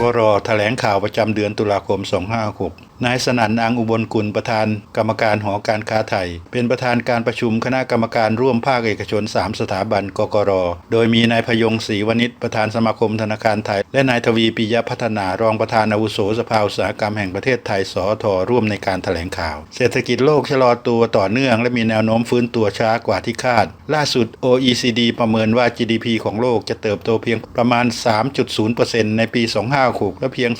กรแถลงข่าวประจำเดือนตุลาคม 256 นายสนั่นอังอุบลกุลประธานกรรมการหอการค้าไทย เป็นประธานการประชุมคณะกรรมการร่วมภาคเอกชน 3 สถาบันกกร โดยมีนายพยงศรีวณิชประธานสมาคมธนาคารไทย และนายทวีปิยพัฒนารองประธานอาวุโสสภาอุตสาหกรรมแห่งประเทศไทยสอทร่วมในการแถลงข่าว เศรษฐกิจโลกชะลอตัวต่อเนื่อง และมีแนวโน้มฟื้นตัวช้ากว่าที่คาด ล่าสุด OECD ประเมินว่า GDP ของโลกจะเติบโตเพียงประมาณ 3.0%ในปี 2566และเพียง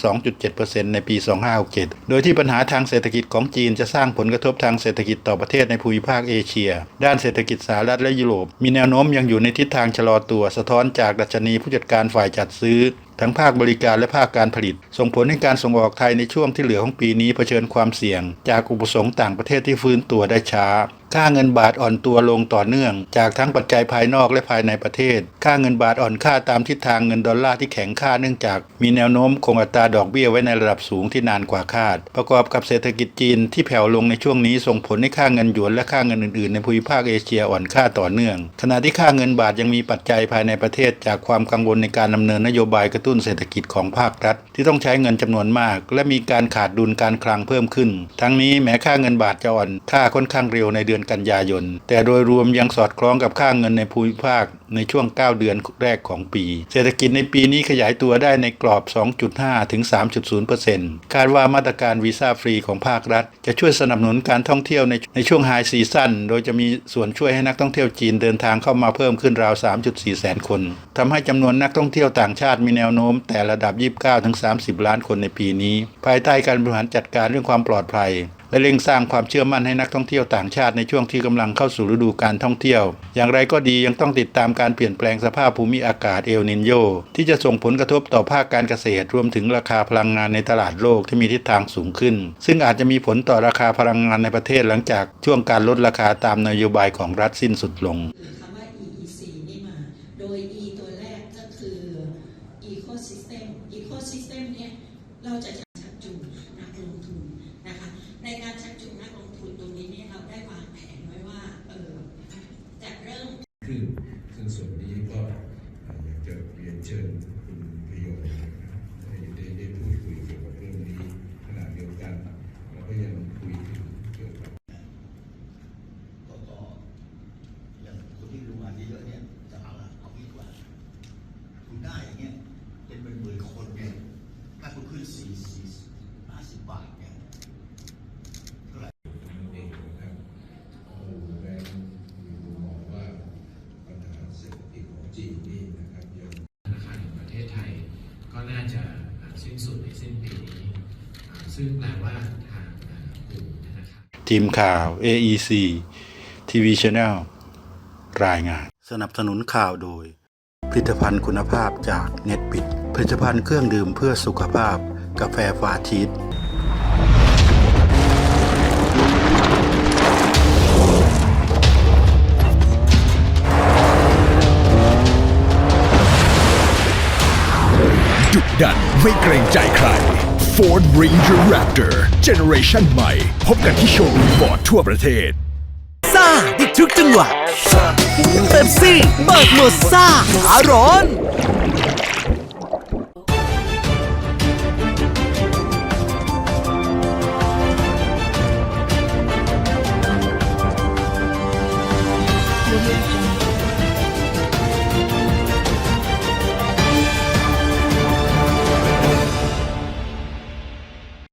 2.7%ในปี 2567 โดยที่ปัญหาทางเศรษฐกิจของจีนจะสร้างผลกระทบทางเศรษฐกิจต่อประเทศในภูมิภาคเอเชีย ด้านเศรษฐกิจสหรัฐและยุโรป มีแนวโน้มยังอยู่ในทิศทางชะลอตัวสะท้อนจากดัชนีผู้จัดการฝ่ายจัดซื้อ ทั้งภาคบริการและภาคการผลิต ส่งผลให้การส่งออกไทยในช่วงที่เหลือของปีนี้เผชิญความเสี่ยง จากอุปสงค์ต่างประเทศที่ฟื้นตัวได้ช้า ค่าเงินบาทอ่อนตัวลงต่อเนื่อง จากทั้งปัจจัยภายนอกและภายในประเทศ ค่าเงินบาทอ่อนค่าตามทิศทางเงินดอลลาร์ที่แข็งค่าเนื่องจาก มีแนวโน้มคงอัตราดอกเบี้ยไว้ในระดับสูงที่นานกว่าคาด ประกอบกับเศรษฐกิจจีนที่แผ่วลงในช่วงนี้ส่งผลให้ค่าเงินหยวนและค่าเงินอื่นๆ ในภูมิภาคเอเชียอ่อนค่าต่อเนื่อง ขณะที่ค่าเงินบาทยังมีปัจจัยภายในประเทศ จากความกังวลในการดำเนินนโยบายกระตุ้นเศรษฐกิจของภาครัฐ ที่ต้องใช้เงินจำนวนมาก และมีการขาดดุลการคลังเพิ่มขึ้น ทั้งนี้แม้ค่าเงินบาทจะอ่อนค่าค่อนข้างเร็วในเดือนกันยายน แต่โดยรวมยังสอดคล้องกับค่าเงินในภูมิภาคในช่วง 9 เดือนแรกของปี เศรษฐกิจในปีนี้ขยายตัวได้ในกรอบ 2.5 ถึง 3.0%คาดว่ามาตรการวีซ่าฟรีของภาครัฐ จะช่วยสนับสนุนการท่องเที่ยวในในช่วงไฮซีซั่นโดยจะมีส่วนช่วยให้นักท่องเที่ยวจีนเดินทางเข้ามาเพิ่มขึ้นราว 3.4 แสนคนทำให้จำนวนนักท่องเที่ยวต่างชาติมีแนวโน้ม แต่ระดับ 29ถึง30 ล้านคนในปีนี้ ภายใต้การบริหารจัดการเรื่องความปลอดภัย และเร่งสร้างความเชื่อมั่นให้นักท่องเที่ยวต่างชาติในช่วงที่กำลังเข้าสู่ฤดูการท่องเที่ยว อย่างไรก็ดียังต้องติดตามการเปลี่ยนแปลงสภาพภูมิอากาศเอลนินโยที่จะส่งผลกระทบต่อภาคการเกษตรรวมถึงราคาพลังงานในตลาดโลกที่มีทิศทางสูงขึ้น ซึ่งอาจจะมีผลต่อราคาพลังงานในประเทศหลังจากช่วงการลดราคาตามนโยบายของรัฐสิ้นสุดลงคำว่า EEC นี่มา โดย E ตัวแรกก็คือ Ecosystem Ecosystem เนี่ยเราจะชักจูงนักลงทุนนะคะ ในการชักจูงนักลงทุนตรงนี้เนี่ยเราได้วางแผนไว้ว่า เออจะเริ่ม ขึ้น ซึ่งส่วนนี้ก็อยากจะเรียนเชิญคุณพยงให้ได้ได้พูดคุยเกี่ยวกับเรื่องนี้ขณะเดียวกันเราก็ยังคุยถึงเกี่ยวกับก็ก็อย่างคนที่ดูงานเยอะเนี่ยจะเอาละเอางี้กว่าคุณได้อย่างเงี้ยเป็นหมื่นๆคนเนี่ยถ้าคุณขึ้นสี่สี่ห้าสิบบาทเนี่ยเท่าไหร่ นั่นเองนะครับดูแลดูมองว่าปัญหาเศรษฐกิจของจีนนี่นะครับยัง ธนาคารแห่งประเทศไทยก็ น่าจะสิ้นสุดในสิ้นปีนี้ซึ่งแปลว่าทางกลุ่มธนาคารทีมข่าว AEC TV Channel รายงาน สนับสนุนข่าวโดย ผลิตภัณฑ์คุณภาพจากเน็ตปิดผลิตภัณฑ์เครื่องดื่มเพื่อสุขภาพ กาแฟฟาทีส ดันไม่เกรงใจใคร Ford Ranger Raptor Generation ใหม่ พบกันที่โชว์รูมฟอร์ดทั่วประเทศซ่าอีทุกจังหวะเป๊ปซี่เปิดโหมดซ่าอาร้อน